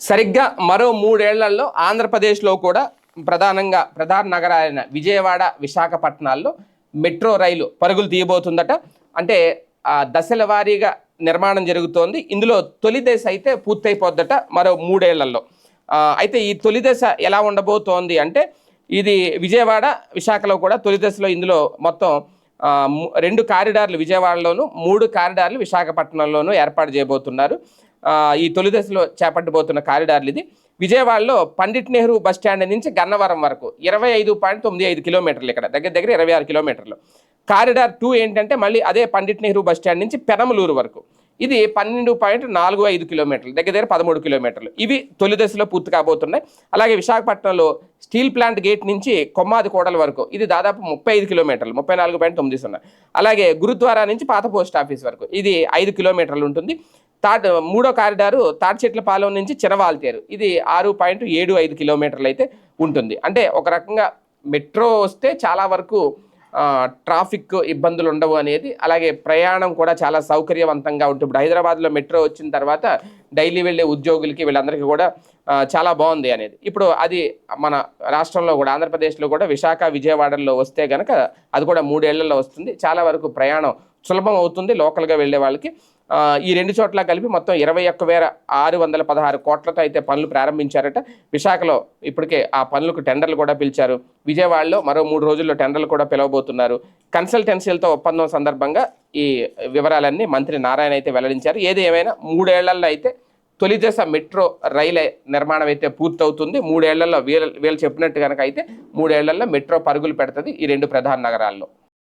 సరిగ్గా మరో మూడేళ్ళలో ఆంధ్రప్రదేశ్లో కూడా ప్రధానంగా ప్రధాన నగరాలైన విజయవాడ విశాఖపట్నాల్లో మెట్రో రైలు పరుగులు తీయబోతుందట. అంటే దశల వారీగా నిర్మాణం జరుగుతోంది. ఇందులో తొలి దశ అయితే పూర్తయిపోద్దట మరో మూడేళ్ళలో. అయితే ఈ తొలి దశ ఎలా ఉండబోతోంది అంటే ఇది విజయవాడ విశాఖలో కూడా తొలి దశలో ఇందులో మొత్తం రెండు కారిడార్లు విజయవాడలోను మూడు కారిడార్లు విశాఖపట్నంలోనూ ఏర్పాటు చేయబోతున్నారు. ఈ తొలి దశలో చేపట్టబోతున్న కారిడార్లు ఇది. విజయవాడలో పండిట్ నెహ్రూ బస్ స్టాండ్ నుంచి గన్నవరం వరకు ఇరవై ఐదు పాయింట్ తొమ్మిది ఐదు కిలోమీటర్లు ఇక్కడ దగ్గర దగ్గర ఇరవై ఆరు కిలోమీటర్లు. కారిడార్ టూ ఏంటంటే మళ్ళీ అదే పండిట్ నెహ్రూ బస్ స్టాండ్ నుంచి పెనమలూరు వరకు. ఇది పన్నెండు పాయింట్ నాలుగు ఐదు కిలోమీటర్లు దగ్గర దగ్గర పదమూడు కిలోమీటర్లు. ఇవి తొలి దశలో పూర్తి కాబోతున్నాయి. అలాగే విశాఖపట్నంలో స్టీల్ ప్లాంట్ గేట్ నుంచి కొమ్మాది కోడల వరకు ఇది దాదాపు ముప్పై ఐదు కిలోమీటర్లు ముప్పై నాలుగు పాయింట్ తొమ్మిది సున్నా. అలాగే గురుద్వారా నుంచి పాత పోస్ట్ ఆఫీస్ వరకు ఇది ఐదు కిలోమీటర్లు ఉంటుంది. తాట్ మూడో కారిడారు తాడిచెట్లపాలెం నుంచి చిరవాల్తేరు ఇది ఆరు పాయింట్ ఏడు ఐదు కిలోమీటర్లు అయితే ఉంటుంది. అంటే ఒక రకంగా మెట్రో వస్తే చాలా వరకు ట్రాఫిక్ ఇబ్బందులు ఉండవు అనేది. అలాగే ప్రయాణం కూడా చాలా సౌకర్యవంతంగా ఉంటుంది. ఇప్పుడు హైదరాబాద్లో మెట్రో వచ్చిన తర్వాత డైలీ వెళ్ళే ఉద్యోగులకి వీళ్ళందరికీ కూడా చాలా బాగుంది అనేది. ఇప్పుడు అది మన రాష్ట్రంలో కూడా ఆంధ్రప్రదేశ్లో కూడా విశాఖ విజయవాడలో వస్తే కనుక అది కూడా మూడేళ్ళలో వస్తుంది. చాలా వరకు ప్రయాణం సులభం అవుతుంది లోకల్గా వెళ్ళే వాళ్ళకి. ఈ రెండు చోట్ల కలిపి మొత్తం ఇరవై ఒక్క వేల ఆరు వందల పదహారు కోట్లతో అయితే పనులు ప్రారంభించారట. విశాఖలో ఇప్పటికే ఆ పనులకు టెండర్లు కూడా పిలిచారు. విజయవాడలో మరో మూడు రోజుల్లో టెండర్లు కూడా పిలవబోతున్నారు. కన్సల్టెన్సీలతో ఒప్పందం సందర్భంగా ఈ వివరాలన్నీ మంత్రి నారాయణ అయితే వెల్లడించారు. ఏది ఏమైనా మూడేళ్ళలో అయితే తొలి దశ మెట్రో రైలు నిర్మాణం అయితే పూర్తవుతుంది. మూడేళ్ళలో వీళ్ళు వీళ్ళు చెప్పినట్టు కనుక అయితే మూడేళ్ళలో మెట్రో పరుగులు పెడుతుంది ఈ రెండు ప్రధాన నగరాల్లో.